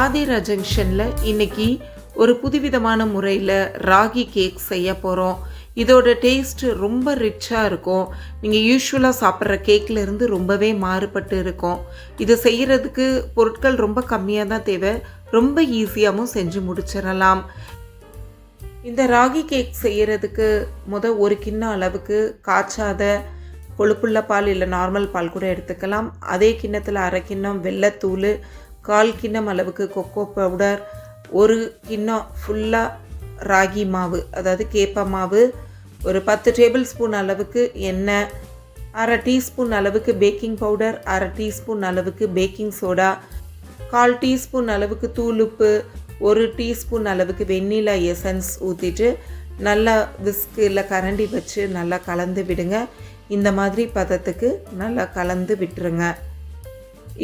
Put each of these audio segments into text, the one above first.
ஆதிரா ஜங்ஷனில் இன்னைக்கு ஒரு புதுவிதமான முறையில் ராகி கேக் செய்ய போகிறோம் இதோட டேஸ்ட்டு ரொம்ப ரிச்சாக இருக்கும். நீங்கள் யூஸ்வலாக சாப்பிட்ற கேக்ல இருந்து ரொம்பவே மாறுபட்டு இருக்கும். இது செய்கிறதுக்கு பொருட்கள் ரொம்ப கம்மியாக தான் தேவை. ரொம்ப ஈஸியாகவும் செஞ்சு முடிச்சிடலாம். இந்த ராகி கேக் செய்கிறதுக்கு முத ஒரு கிண்ணம் அளவுக்கு காய்ச்சாத கொழுப்புள்ள பால் இல்லை நார்மல் பால் கூட எடுத்துக்கலாம். அதே கிண்ணத்தில் அரை கிண்ணம் வெள்ளத்தூள் கால் கிண்ணம் அளவுக்கு கொக்கோ பவுடர் ஒரு கிண்ணம் ஃபுல்லாக ராகி மாவு அதாவது கேப்பா மாவு ஒரு பத்து டேபிள் ஸ்பூன் அளவுக்கு எண்ணெய் அரை டீஸ்பூன் அளவுக்கு பேக்கிங் பவுடர் அரை டீஸ்பூன் அளவுக்கு பேக்கிங் சோடா கால் டீஸ்பூன் அளவுக்கு தூளுப்பு ஒரு டீஸ்பூன் அளவுக்கு வெண்ணிலா எசன்ஸ் ஊற்றிட்டு நல்லா விஸ்கு இல்லை கரண்டி வச்சு நல்லா கலந்து விடுங்க. இந்த மாதிரி பதத்துக்கு நல்லா கலந்து விட்டுருங்க.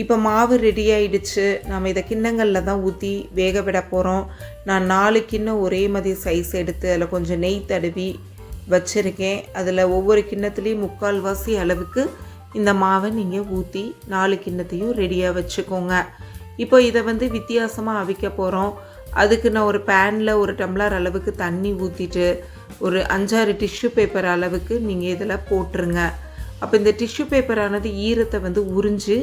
இப்போ மாவு ரெடி ஆயிடுச்சு. நம்ம இதை கிண்ணங்களில் தான் ஊற்றி வேக விட போகிறோம் நான் நாலு கிண்ணம் ஒரே மாதிரி சைஸ் எடுத்து அதில் கொஞ்சம் நெய் தடவி வச்சுருக்கேன். அதில் ஒவ்வொரு கிண்ணத்துலேயும் முக்கால்வாசி அளவுக்கு இந்த மாவை நீங்கள் ஊற்றி நாலு கிண்ணத்தையும் ரெடியாக வச்சுக்கோங்க. இப்போ இதை வந்து வித்தியாசமாக அவிக்க போகிறோம் அதுக்கு நான் ஒரு பேனில் ஒரு டம்ளர் அளவுக்கு தண்ணி ஊற்றிட்டு ஒரு அஞ்சாறு டிஷ்யூ பேப்பர் அளவுக்கு நீங்கள் இதில் போட்டுருங்க. அப்போ இந்த டிஷ்யூ பேப்பரானது ஈரத்தை வந்து உறிஞ்சு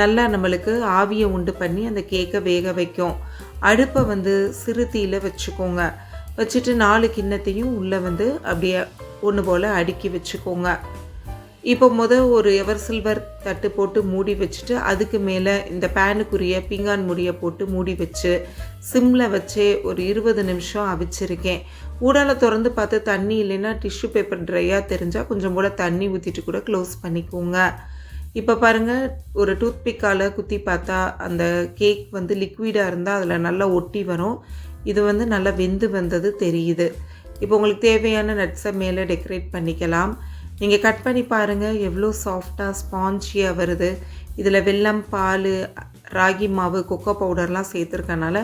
நல்லா நம்மளுக்கு ஆவியை உண்டு பண்ணி அந்த கேக்கை வேக வைக்கும். அடுப்பை வந்து சிறு வச்சுக்கோங்க. வச்சுட்டு நாலு கிண்ணத்தையும் உள்ளே வந்து அப்படியே ஒன்று போல் அடுக்கி வச்சுக்கோங்க. இப்போ மொதல் ஒரு எவர் சில்வர் தட்டு போட்டு மூடி வச்சுட்டு அதுக்கு மேலே இந்த பேனுக்குரிய பீங்கான் முடியை போட்டு மூடி வச்சு சிம்மில் வச்சே ஒரு இருபது நிமிஷம் அவிச்சிருக்கேன். ஊடால திறந்து பார்த்து தண்ணி இல்லைன்னா டிஷ்யூ பேப்பர் ட்ரையாக தெரிஞ்சால் கொஞ்சம் கூட தண்ணி ஊற்றிட்டு கூட க்ளோஸ் பண்ணிக்கோங்க. இப்போ பாருங்கள் ஒரு டூத்பிக்கால் குத்தி பார்த்தா அந்த கேக் வந்து லிக்விடாக இருந்தால் அதில் நல்லா ஒட்டி வரும். இது வந்து நல்லா வெந்து வந்தது தெரியுது. இப்போ உங்களுக்கு தேவையான நட்ஸை மேலே டெக்கரேட் பண்ணிக்கலாம். நீங்கள் கட் பண்ணி பாருங்கள் எவ்வளோ சாஃப்டாக ஸ்பாஞ்சியாக வருது. இதில் வெல்லம் பால் ராகி மாவு கொக்கோ பவுடர்லாம் சேர்த்துருக்கனால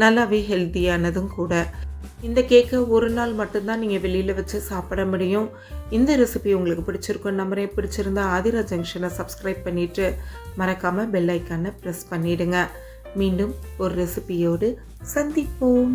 நல்லாவே ஹெல்த்தியானதும் கூட. இந்த கேக்கை ஒரு நாள் மட்டும்தான் நீங்கள் வெளியில் வச்சு சாப்பிட முடியும். இந்த ரெசிபி உங்களுக்கு பிடிச்சிருக்கும் நம்பரே பிடிச்சிருந்தா ஆதிரா ஜங்ஷனை சப்ஸ்கிரைப் பண்ணிவிட்டு மறக்காமல் பெல் ஐக்கானை ப்ரெஸ் பண்ணிவிடுங்க மீண்டும் ஒரு ரெசிபியோடு சந்திப்போம்.